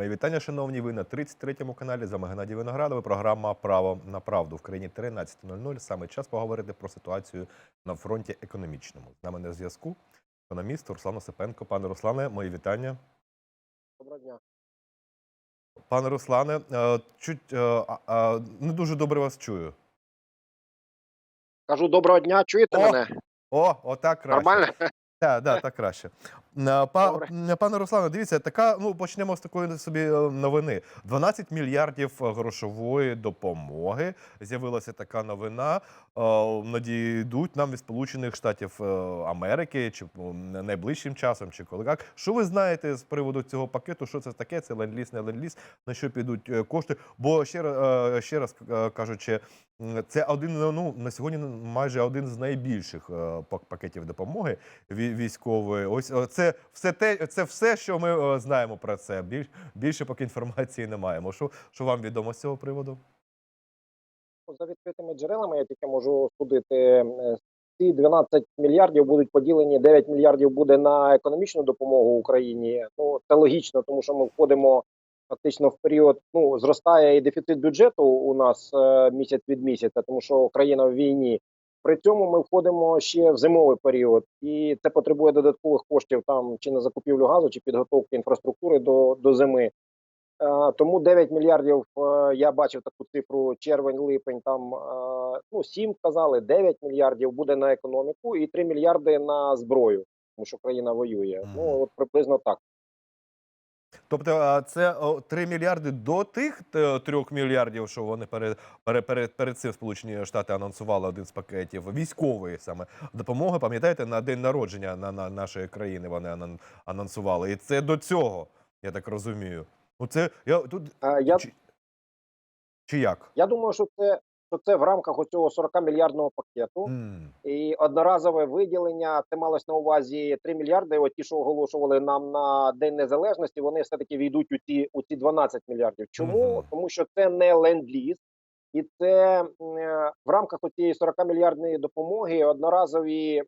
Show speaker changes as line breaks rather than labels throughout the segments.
Мої вітання, шановні. Ви на 33-му каналі. З вами Геннадій Виноградов. Програма Право на правду в країні 13.00. Саме час поговорити про ситуацію на фронті економічному. З нами на зв'язку економіст Руслан Осипенко. Пане Руслане, мої вітання.
Доброго дня.
Пане Руслане, е, чуть е, не дуже добре вас чую.
Кажу доброго дня, чуєте
О,
мене?
О, отак краще.
Нормально?
Так, да, так краще. Е, Па, пане Руслане, дивіться, така, ну почнемо з такої собі е, новини. 12 мільярдів е, грошової допомоги. З'явилася така новина. Е, Надійдуть нам від Сполучених Штатів е, Америки, чи найближчим часом, чи коли як. Що ви знаєте з приводу цього пакету? Що це таке? Це ленд-ліз, не ленд-ліз, на що підуть е, кошти? Бо ще, е, ще раз е, кажучи, це один ну на сьогодні майже один з найбільших е, пакетів допомоги вій- військової. Ось це все те, це все, що ми знаємо про це. Біль, більше поки інформації не маємо. Що, що вам відомо з цього приводу?
За відкритими джерелами я тільки можу судити. Ці 12 мільярдів будуть поділені, 9 мільярдів буде на економічну допомогу Україні. Ну це логічно, тому що ми входимо фактично в період. Ну зростає і дефіцит бюджету у нас е, місяць від місяця, тому що країна в війні. При цьому ми входимо ще в зимовий період, і це потребує додаткових коштів там чи на закупівлю газу, чи підготовки інфраструктури до, до зими. Е, Тому 9 мільярдів е, я бачив таку цифру червень-липень. Там е, ну 7 казали, 9 мільярдів буде на економіку і 3 мільярди на зброю, тому що країна воює. Ну от приблизно так.
Тобто, це о, 3 мільярди до тих 3 мільярдів, що вони перед, перед, перед, перед цим Сполучені Штати анонсували один з пакетів військової саме допомоги. Пам'ятаєте, на день народження на, на нашої країни вони анон- анонсували. І це до цього, я так розумію. Ну це я тут
Е, Я
чи, чи як?
я думаю, що це що це в рамках оцього 40 мільярдного пакету.
М,
І одноразове виділення це малось на увазі 3 мільярди. От ті, що оголошували нам на День Незалежності, вони все таки війдуть у ці у ці 12 мільярдів. Чому?
Мгм.
Тому що це не ленд-ліз, і це е, в рамках оцієї 40 мільярдної допомоги одноразові е,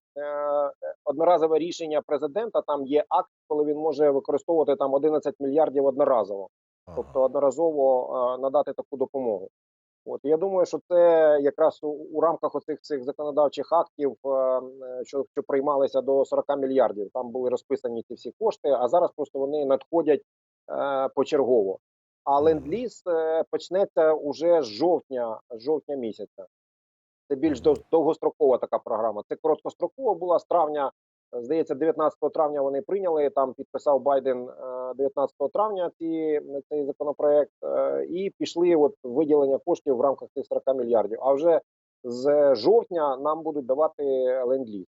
одноразове рішення президента. Там є акт, коли він може використовувати там 11 мільярдів одноразово
ага.
тобто одноразово е, надати таку допомогу. От я думаю, що це якраз у, у рамках оцих цих законодавчих актів, е, е, що, що приймалися до 40 мільярдів. Там були розписані ці всі кошти, а зараз просто вони надходять е, почергово. А ленд-ліз е, почнеться уже з жовтня, з жовтня місяця. Це більш довгострокова така програма. Це короткострокова була з травня. Е, Здається, 19 травня вони прийняли. Там підписав Байден е, 19 травня ці, цей законопроект, е, і пішли от виділення коштів в рамках цих 40 мільярдів. А вже з жовтня нам будуть давати ленд-ліз.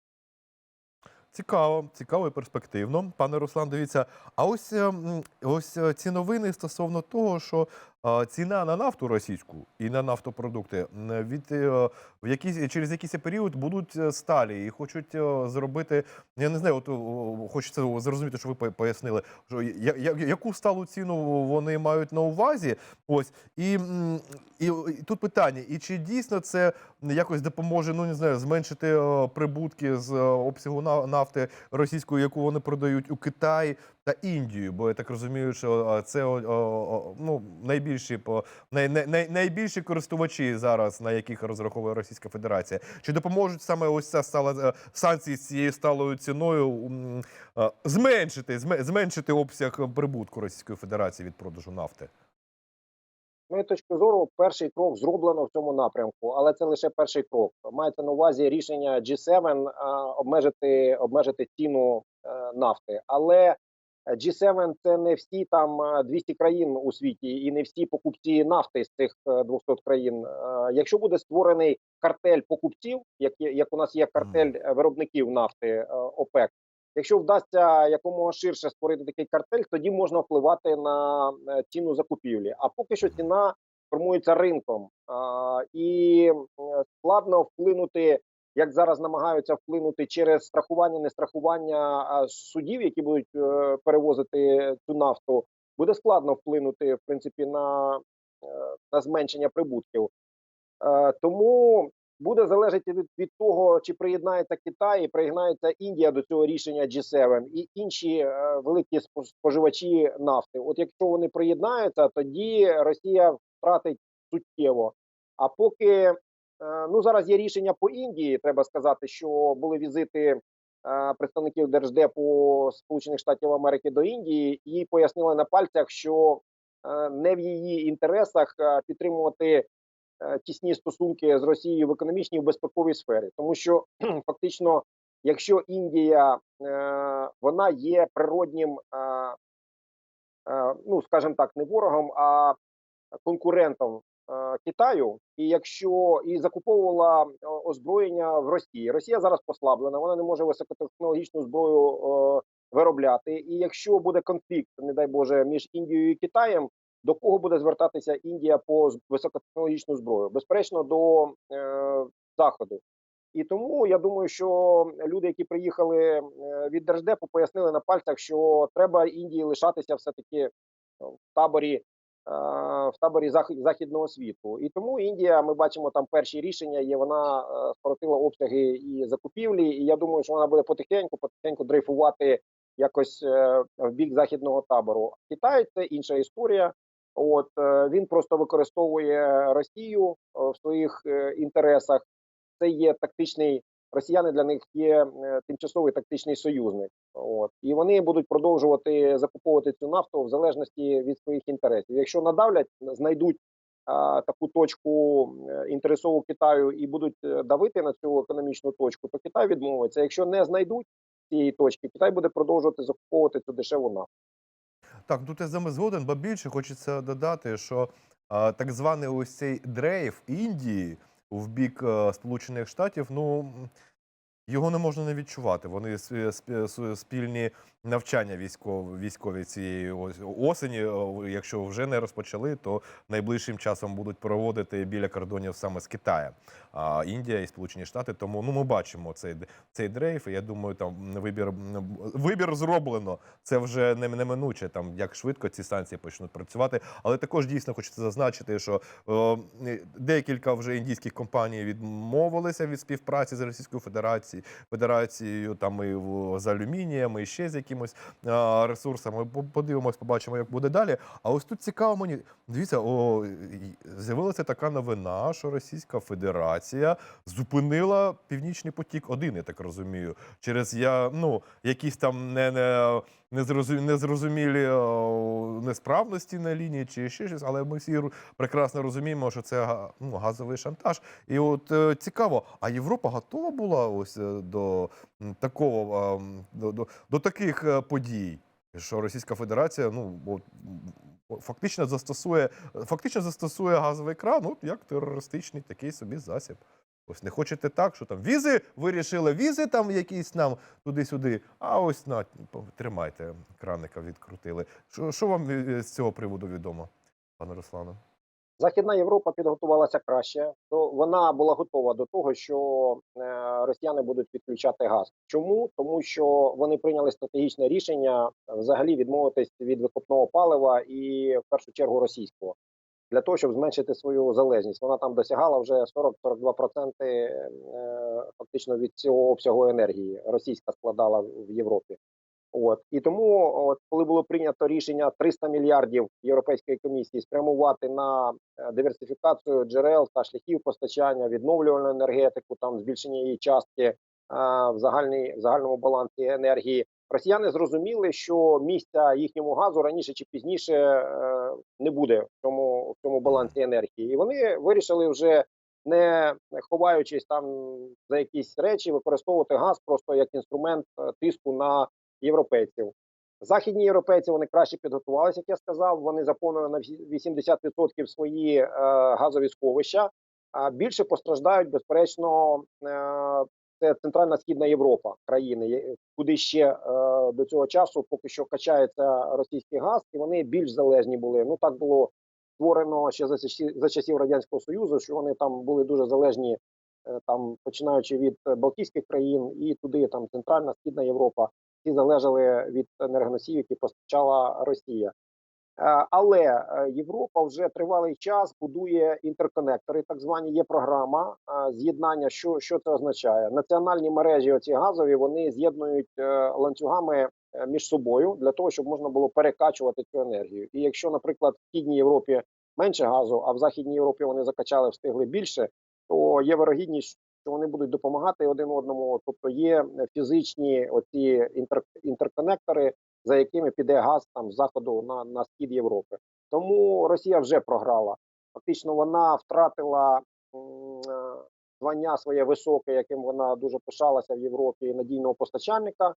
Цікаво, цікаво і перспективно. Пане Руслан, дивіться. А ось е, ось е, ці новини стосовно того, що е, ціна на нафту російську і на нафтопродукти від е, в якийсь через якийсь період будуть е, сталі і хочуть е, зробити. Я не знаю, от хочеться зрозуміти, що ви пояснили, що яку сталу ціну вони мають на увазі. Ось і, і, і тут питання: і чи дійсно це якось допоможе, ну не знаю, зменшити прибутки з обсягу на- нафти російської, яку вони продають у Китай та Індію? Бо я так розумію, що це ну, найбільші по най, най, най, найбільші користувачі зараз, на яких розраховує Російська Федерація. Чи допоможуть саме ось ця стала е, санкції з цією сталою ціною е, зменшити зме- зменшити обсяг прибутку Російської Федерації від продажу нафти?
Моєї точки зору, перший крок зроблено в цьому напрямку, але це лише перший крок. Мається на увазі рішення G7 е, обмежити обмежити ціну нафти. Але G7 – це не всі там е, 200 країн у світі, і не всі покупці нафти з цих е, 200 країн. Е, Якщо буде створений картель покупців, як як у нас є картель е, виробників нафти е, ОПЕК. Якщо вдасться якомога ширше створити такий картель, тоді можна впливати на е, ціну закупівлі. А поки що ціна формується ринком, і е, складно вплинути, як зараз намагаються вплинути через страхування, нестрахування а, судів, які будуть е, перевозити цю нафту. Буде складно вплинути в принципі на, е, на зменшення прибутків. Е, Тому буде залежати від, від того, чи приєднається Китай, і приєднається Індія до цього рішення G7 і інші е, великі спо- споживачі нафти. От якщо вони приєднаються, тоді Росія втратить суттєво. А поки ну зараз є рішення по Індії, треба сказати, що були візити е, представників держдепу Сполучених Штатів Америки до Індії, і пояснили на пальцях, що е, не в її інтересах е, підтримувати е, тісні стосунки з Росією в економічній і безпековій сфері, тому що фактично, якщо Індія е, вона є природнім, е, е, ну скажімо так, не ворогом, а конкурентом е, Китаю, і якщо і закуповувала е, озброєння в Росії, Росія зараз послаблена, вона не може високотехнологічну зброю е, виробляти. І якщо буде конфлікт, не дай Боже, між Індією і Китаєм, до кого буде звертатися Індія по високотехнологічну зброю? Безперечно, до е, заходу. І тому я думаю, що люди, які приїхали е, від держдепу, пояснили на пальцях, що треба Індії лишатися все таки в таборі е, в таборі західного світу. І тому Індія, ми бачимо там перші рішення. Є вона е, скоротила обсяги і закупівлі. І я думаю, що вона буде потихеньку, потихеньку дрейфувати якось е, в бік західного табору. Китай це інша історія. От е, він просто використовує Росію е, в своїх е, інтересах. Це є тактичний росіяни для них є е, тимчасовий тактичний союзник. От і вони будуть продовжувати закуповувати цю нафту в залежності від своїх інтересів. Якщо надавлять, знайдуть таку точку е, інтересову Китаю і будуть е, давити на цю економічну точку, то Китай відмовиться. Якщо не знайдуть цієї точки, Китай буде продовжувати закуповувати цю дешеву нафту.
Так, тут я з вами згоден, бо більше хочеться додати, що а, так званий ось цей дрейф Індії в бік е, Сполучених Штатів, ну його не можна не відчувати. Вони с- сп- с- спільні навчання військові, військові цієї осені, е, якщо вже не розпочали, то найближчим часом будуть проводити біля кордонів саме з Китаєм. А Індія і Сполучені Штати. Тому ну ми бачимо цей цей дрейф. І я думаю, там вибір вибір зроблено. Це вже не неминуче. Там як швидко ці санкції почнуть працювати. Але також дійсно хочеться зазначити, що е, декілька вже індійських компаній відмовилися від співпраці з Російською Федерацією, Федерацією там і з алюмінієм, і ще з якимось е, ресурсами. Подивимось, побачимо, як буде далі. А ось тут цікаво мені. Дивіться, о, з'явилася така новина, що Російська Федерація зупинила Північний потік 1 я так розумію, через я, ну, якісь там не, не, незрозумілі несправності на лінії чи ще щось, але ми всі прекрасно розуміємо, що це ну, газовий шантаж. І от е, цікаво, а Європа готова була ось е, до такого до, до, до таких е, подій, що Російська Федерація ну от, фактично застосує фактично застосує газовий кран, от як терористичний такий собі засіб. Ось не хочете так, що там візи вирішили, візи там якісь нам туди-сюди. А ось на тримайте, краника відкрутили. Що, що вам е, з цього приводу відомо, пане Руслане?
Західна Європа підготувалася краще, то вона була готова до того, що е, росіяни будуть відключати газ. Чому? Тому що вони прийняли стратегічне рішення е, взагалі відмовитись від викопного палива і в першу чергу російського для того, щоб зменшити свою залежність. Вона там досягала вже 40-42% е, фактично від цього обсягу енергії. Російська складала в Європі. От і тому, от коли було прийнято рішення 300 мільярдів Європейської комісії спрямувати на е, диверсифікацію джерел та шляхів постачання, відновлювальну енергетику, там збільшення її частки е, в загальній в загальному балансі енергії, росіяни зрозуміли, що місця їхньому газу раніше чи пізніше е, не буде в цьому в цьому балансі енергії, і вони вирішили вже. Не ховаючись там за якісь речі, використовувати газ просто як інструмент е, тиску на європейців. Західні європейці вони краще підготувалися, як я сказав. Вони заповнили на всі- 80% свої е, газові сховища. А більше постраждають, безперечно, це центральна східна Європа, країни, куди ще е, до цього часу поки що качається російський газ, і вони більш залежні були. Ну так було створено ще за часів, радянського союзу, що вони там були дуже залежні, е, там починаючи від е, Балтійських країн і туди, там центральна східна Європа всі залежали від енергоносіїв, які постачала Росія. Е, Але е, Європа вже тривалий час будує інтерконектори. Так звані є програма е, з'єднання. Що, що це означає? Національні мережі, оці газові, вони з'єднують ланцюгами між собою для того, щоб можна було перекачувати цю енергію. І якщо, наприклад, в східній Європі менше газу, а в західній Європі вони закачали, встигли більше, то є вирогідність, що вони будуть допомагати один одному. Тобто є фізичні оці інтер, інтерконектори, за якими піде газ там з заходу на, на схід Європи. Тому Росія вже програла. Фактично, вона втратила е, звання своє високе, яким вона дуже пишалася в Європі надійного постачальника. Е,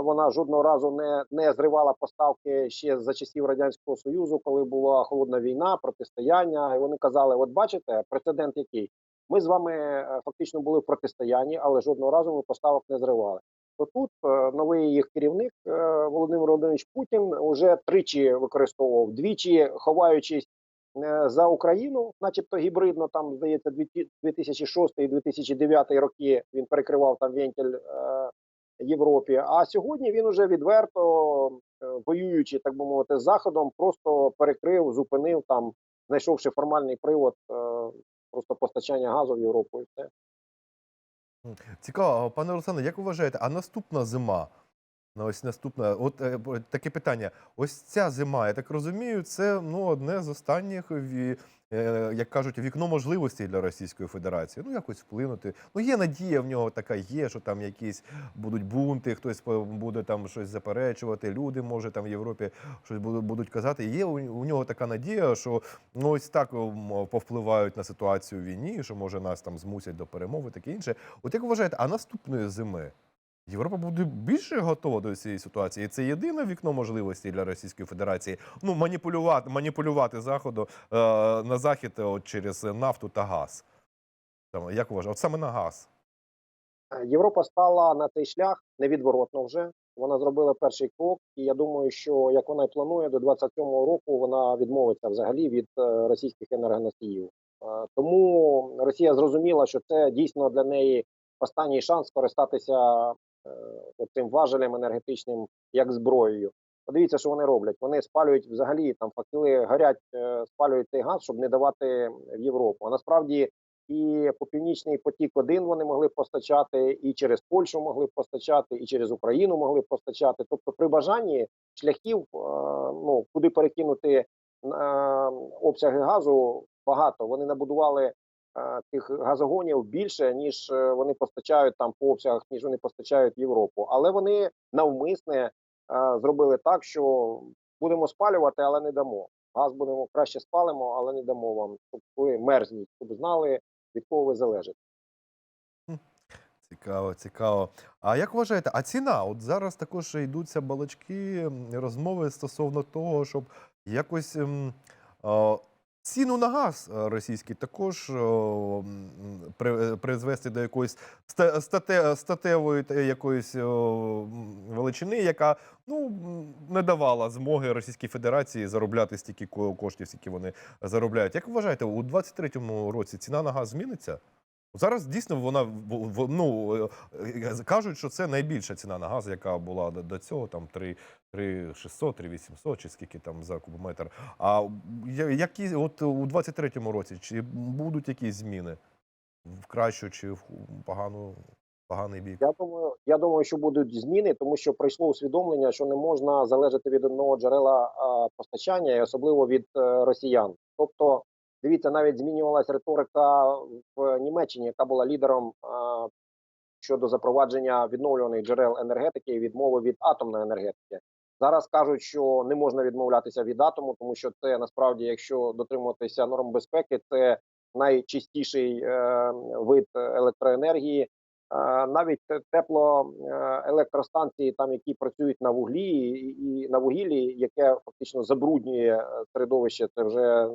Вона жодного разу не, не зривала поставки ще за часів радянського союзу, коли була холодна війна, протистояння. І вони казали: от бачите, прецедент який ми з вами е, фактично були в протистоянні, але жодного разу ми поставок не зривали. То тут е, новий їх керівник е, Володимир Володимирович Путін вже тричі використовував двічі, ховаючись е, за Україну, начебто гібридно, там здається, 2006 і 2009 роки він перекривав там вентиль е, Європі. А сьогодні він уже відверто воюючи, так би мовити, з заходом, просто перекрив, зупинив там, знайшовши формальний привод просто постачання газу в Європу і все.
Цікаво, пане Олександре, як ви вважаєте, а наступна зима? Ось наступна, от е, таке питання. Ось ця зима, я так розумію, це ну одне з останніх, е, як кажуть, вікно можливостей для Російської Федерації. Ну, якось вплинути. Ну, є надія в нього така є, що там якісь будуть бунти, хтось буде там щось заперечувати. Люди, може, там в Європі щось будуть, казати. Є у, нього така надія, що ну ось так повпливають на ситуацію в війні, що може нас там змусять до перемови, таке інше. От як ви вважаєте, а наступної зими Європа буде більше готова до цієї ситуації? І це єдине вікно можливості для Російської Федерації ну маніпулювати, маніпулювати заходу е, на захід е, от, через нафту та газ. Там, як ви вважаєте? От саме на газ.
Е, Європа стала на цей шлях невідворотно вже. Вона зробила перший крок, і я думаю, що як вона й планує, до 27-го року вона відмовиться взагалі від е, російських енергоносіїв. Тому Росія зрозуміла, що це дійсно для неї останній шанс скористатися цим важелем енергетичним як зброєю. Подивіться, що вони роблять. Вони спалюють взагалі там факели горять, е, спалюють цей газ, щоб не давати в Європу. А насправді і по північний потік 1 вони могли постачати, і через Польщу могли б постачати, і через Україну могли постачати. Тобто, при бажанні шляхів, е, ну куди перекинути е, обсяги газу, багато. Вони набудували тих газогонів більше, ніж е, вони постачають там по обсягах, ніж вони постачають Європу. Але вони навмисне е, зробили так, що будемо спалювати, але не дамо. Газ будемо краще спалимо, але не дамо вам, щоб ви мерзніть, щоб знали, від кого ви залежите.
Цікаво, цікаво. А як вважаєте, а ціна? От зараз також йдуться балачки, розмови стосовно того, щоб якось ем, е, ціну на газ е, російський також е, при, призвести до якоїсь ста- стате, статевої та якоїсь е, величини, яка ну, не давала змоги Російській Федерації заробляти стільки ко- коштів, скільки вони заробляють. Як ви вважаєте, у 23-му році ціна на газ зміниться? Зараз дійсно вона в- ну е, кажуть, що це найбільша ціна на газ, яка була до, цього, там 3, 3 600, 3 800, чи скільки там за кубометр. А які от у 23-му році чи будуть якісь зміни в кращу чи в погану поганий бік?
Я думаю, я думаю, що будуть зміни, тому що прийшло усвідомлення, що не можна залежати від одного джерела постачання, і особливо від е, росіян. Тобто, дивіться, навіть змінювалася риторика в Німеччині, яка була лідером щодо запровадження відновлюваних джерел енергетики і відмови від атомної енергетики. Зараз кажуть, що не можна відмовлятися від атому, тому що це насправді, якщо дотримуватися норм безпеки, це найчистіший е, вид електроенергії. Е, навіть те- тепло е, там які працюють на вуглі і, на вугіллі, яке фактично забруднює е, середовище, це вже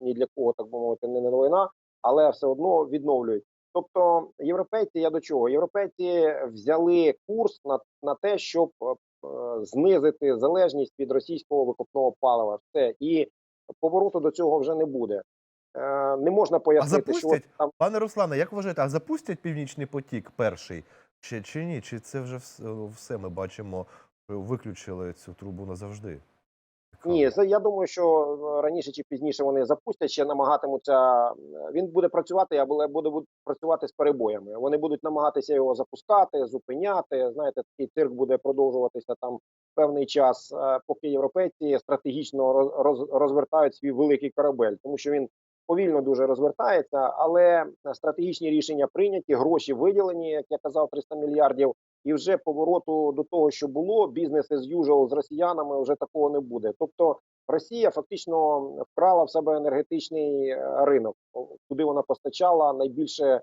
ні, для кого так би мовити не новина, але все одно відновлюють. Тобто, європейці, я до чого? Європейці взяли курс на, на те, щоб знизити залежність від російського викопного палива. Все і повороту до цього вже не буде. Е, не можна пояснити, що от там
Пане Руслане, як вважаєте, а запустять Північний потік перший чи, чи ні? Чи це вже все ми бачимо, виключили цю трубу назавжди?
Ні, я думаю, що е, раніше чи пізніше вони запустять, ще намагатимуться. е, Він буде працювати, але буде, працювати з перебоями. Вони будуть намагатися його запускати, зупиняти. Знаєте, такий цирк буде продовжуватися там певний час, е, поки європейці стратегічно роз, роз, розвертають свій великий корабель, тому що він повільно дуже розвертається, але стратегічні рішення прийняті, гроші виділені, як я казав, 300 мільярдів. І вже повороту до того, що було бізнес as usual з росіянами, вже такого не буде. Тобто Росія фактично вкрала в себе енергетичний е, ринок, куди вона постачала найбільше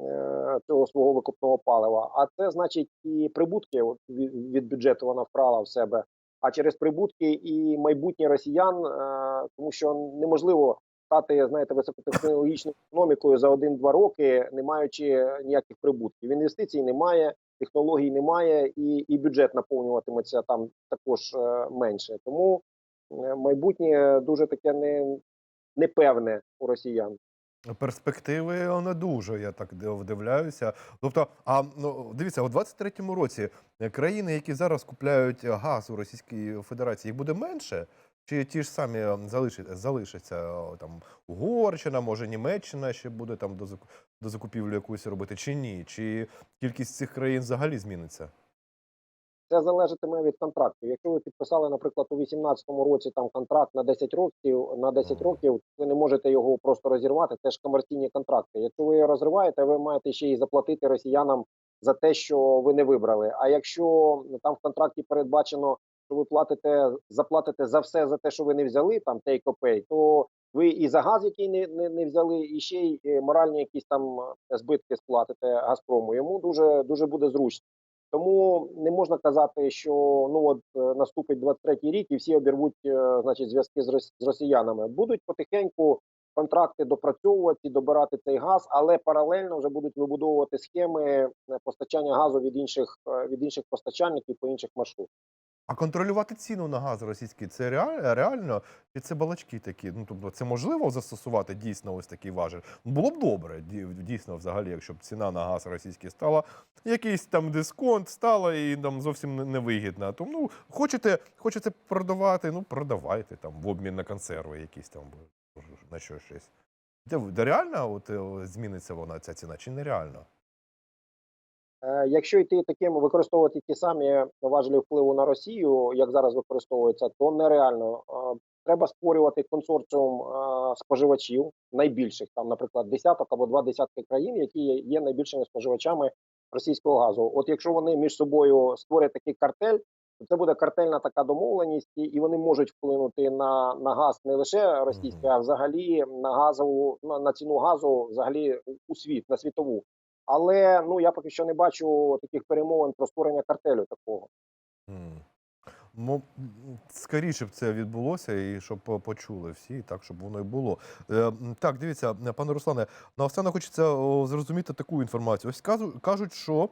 е, цього свого викопного палива. А це значить і прибутки від, бюджету вона вкрала в себе. А через прибутки і майбутнє росіян, е, тому що неможливо стати знаєте високотехнологічною економікою за один-два роки, не маючи ніяких прибутків. Інвестицій немає технологій немає, і і бюджет наповнюватиметься там також е, менше. Тому е, майбутнє дуже таке не, непевне у росіян.
Перспективи не дуже, я так вдивляюся. Тобто, а ну дивіться, у 23-му році країни, які зараз купляють газ у Російській Федерації, їх буде менше? Чи ті ж самі е, залишаться, залишаться там Угорщина, може Німеччина ще буде там до, до закупівлі якусь робити, чи ні? Чи кількість цих країн взагалі зміниться?
Це залежатиме від контрактів. Якщо ви підписали, наприклад, у 2018 році там контракт на 10 років, на 10 років ви не можете його просто розірвати. Це ж комерційні контракти. Якщо ви його розриваєте, ви маєте ще й заплатити росіянам за те, що ви не вибрали. А якщо там в контракті передбачено, ви платите, заплатите за все за те, що ви не взяли, там take or pay, то ви і за газ, який не, не, не взяли, і ще й е, моральні якісь там е, збитки сплатите Газпрому. Йому дуже дуже буде зручно. Тому не можна казати, що ну от е, наступить 23-й рік і всі обірвуть значить зв'язки з рос- з росіянами. Будуть потихеньку контракти допрацьовувати, добирати цей газ, але паралельно вже будуть вибудовувати схеми постачання газу від інших від інших постачальників по інших маршрутах.
А контролювати ціну на газ російський це реаль- реально? Чи це балачки такі? Ну тобто, це можливо застосувати дійсно ось такий важель? Ну, Було б добре, дійсно, взагалі, якщо б ціна на газ російський стала якийсь там дисконт, стала і там зовсім не- невигідна. Тому ну хочете, хочете продавати, ну продавайте там в обмін на консерви, якісь там на що щось. Де реально от, е, зміниться вона ця ціна, чи нереально?
Е, Якщо йти таким використовувати ті самі важелі впливу на Росію, як зараз використовується, то нереально. Е, Треба створювати консорціум е, споживачів найбільших, там, наприклад, десяток або два десятки країн, які є- найбільшими споживачами російського газу. От якщо вони між собою створять такий картель, то це буде картельна така домовленість, і- вони можуть вплинути на, на газ не лише російський, а взагалі на газову на, на ціну газу, взагалі у світ на світову. Але ну я поки що не бачу таких перемовин про створення картелю такого.
Ну, скоріше б це відбулося, і щоб почули всі, так, щоб воно і було. Е, Так, дивіться, е, пане Руслане, наостанок хочеться зрозуміти таку інформацію. Ось кажуть, що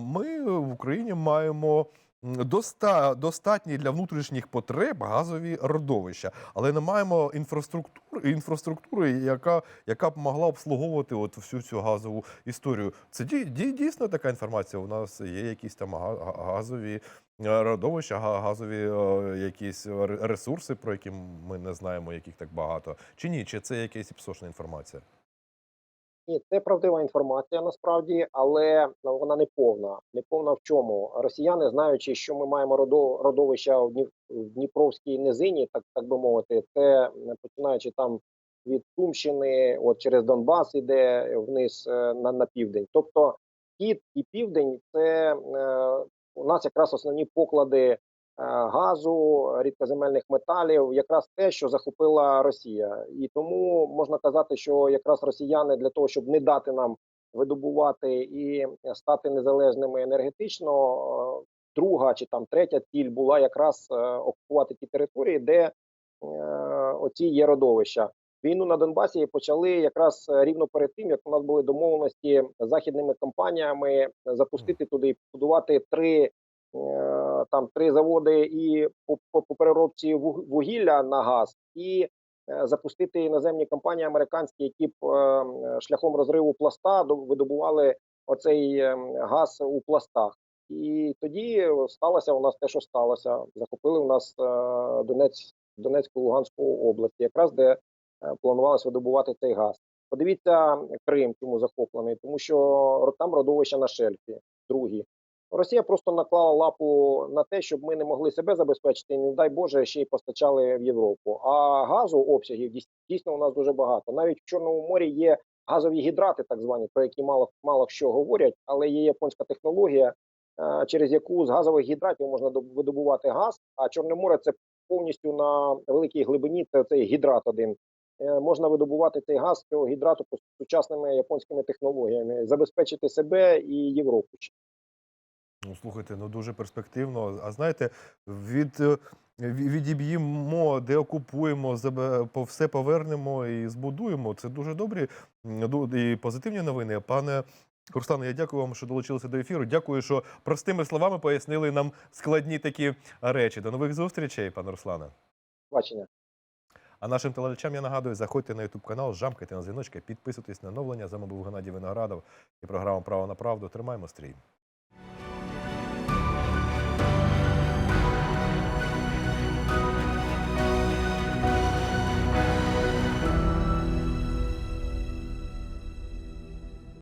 ми в Україні маємо доста, достатні для внутрішніх потреб газові родовища, але не маємо інфраструктури, інфраструктури яка, яка б могла обслуговувати от всю цю газову історію. Це дій- дій- дійсно така інформація. У нас є якісь там га- га- газові е, родовища, га- газові е, якісь ре- ресурси, про які ми не знаємо, яких так багато. Чи ні? Чи це якась псошна інформація?
Ні, це правдива інформація насправді, але ну, вона не повна. Не повна в чому? Росіяни, знаючи, що ми маємо родо- родовища в Дніп- Дніпровській низині, так так би мовити, це починаючи там від Сумщини, от через Донбас іде вниз е, на, на південь. Тобто схід і південь це е, у нас якраз основні поклади газу, рідкоземельних металів, якраз те, що захопила Росія, і тому можна казати, що якраз росіяни для того, щоб не дати нам видобувати і стати незалежними енергетично, е, друга чи там третя ціль була якраз е, окупувати ті території, де е, оці є родовища. Війну на Донбасі почали якраз е, рівно перед тим, як у нас були домовленості з західними компаніями запустити туди, і будувати три е, там три заводи і по, по, по переробці вугілля на газ, і е, запустити іноземні компанії американські, які б е, шляхом розриву пласта до- видобували оцей е, газ у пластах. І тоді сталося у нас те, що сталося. Захопили у нас е, Донець, Донецьку Луганську область, якраз де е, планувалося видобувати цей газ. Подивіться Крим, чому захоплений, тому що там родовища на шельфі, другі. Росія просто наклала лапу на те, щоб ми не могли себе забезпечити, не дай Боже, ще й постачали в Європу. А газу обсягів дійс- дійсно у нас дуже багато. Навіть в Чорному морі є газові гідрати, так звані, про які мало мало що говорять, але є японська технологія, е, через яку з газових гідратів можна доб- видобувати газ. А Чорне море це повністю на великій глибині. Це цей гідрат один. Е, Можна видобувати цей газ цього гідрату по сучасними японськими технологіями, забезпечити себе і Європу.
Ну, слухайте, ну дуже перспективно. А знаєте, від, е, відіб'ємо, деокупуємо, забе- по все повернемо і збудуємо. Це дуже добрі і позитивні новини. Пане Руслане, я дякую вам, що долучилися до ефіру. Дякую, що простими словами пояснили нам складні такі речі. До нових зустрічей, пане Руслане.
Бачення.
А нашим телеглядачам я нагадую, заходьте на YouTube канал, жамкайте на дзвіночки, підписуйтесь на оновлення. З вами був Геннадій Виноградов і програма Право на правду. Тримаємо стрій.